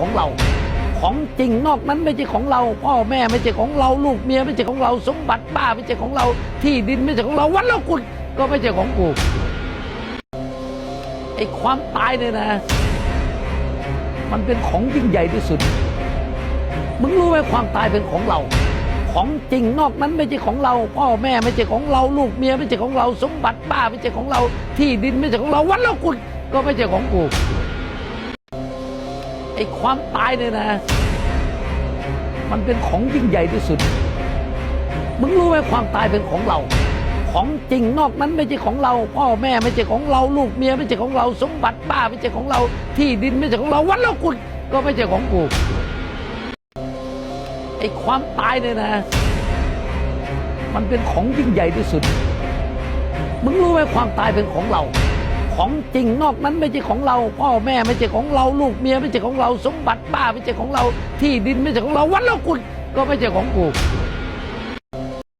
ของเรา ของจริงนอกนั้นไม่ใช่ของเรา พ่อแม่ไม่ใช่ของเราลูกเมียไม่ใช่ของเรา สมบัติบ้าไม่ใช่ของเรา ที่ดินไม่ใช่ของเราวัดเรากุดก็ไม่ใช่ของกูไอ้ความตายเนี่ยนะ มันเป็นของยิ่งใหญ่ที่สุดมึงรู้ไหมความตายเป็นของเรา ของจริงนอกนั้นไม่ใช่ของเรา พ่อแม่ไม่ใช่ของเรา ลูกเมียไม่ใช่ของเรา สมบัติบ้าไม่ใช่ของเรา ที่ดินไม่ใช่ของเราวัดเรากุดก็ไม่ใช่ของกู อ้ความตายเนี่ยนะ มันเป็นของยิ่งใหญ่ที่สุด มึงรู้ไหมความตายเป็นของเรา ของจริงนอกนั้นไม่ใช่ของเรา พ่อแม่ไม่ใช่ของเรา ลูกเมียไม่ใช่ของเรา สมบัติบ้านไม่ใช่ของเรา ที่ดินไม่ใช่ของเราวัดเรากุดก็ไม่ใช่ของกูไอ้ความตายเนี่ยนะ มันเป็นของยิ่งใหญ่ที่สุด มึงรู้ไหมความตายเป็นของเรา ของจริงนอกนั้นไม่ใช่ของเรา พ่อแม่ไม่ใช่ของเราลูกเมียไม่ใช่ของเรา สมบัติบ้านไม่ใช่ของเราที่ดินไม่ใช่ของเราวัดเรากุดก็ไม่ใช่ของกู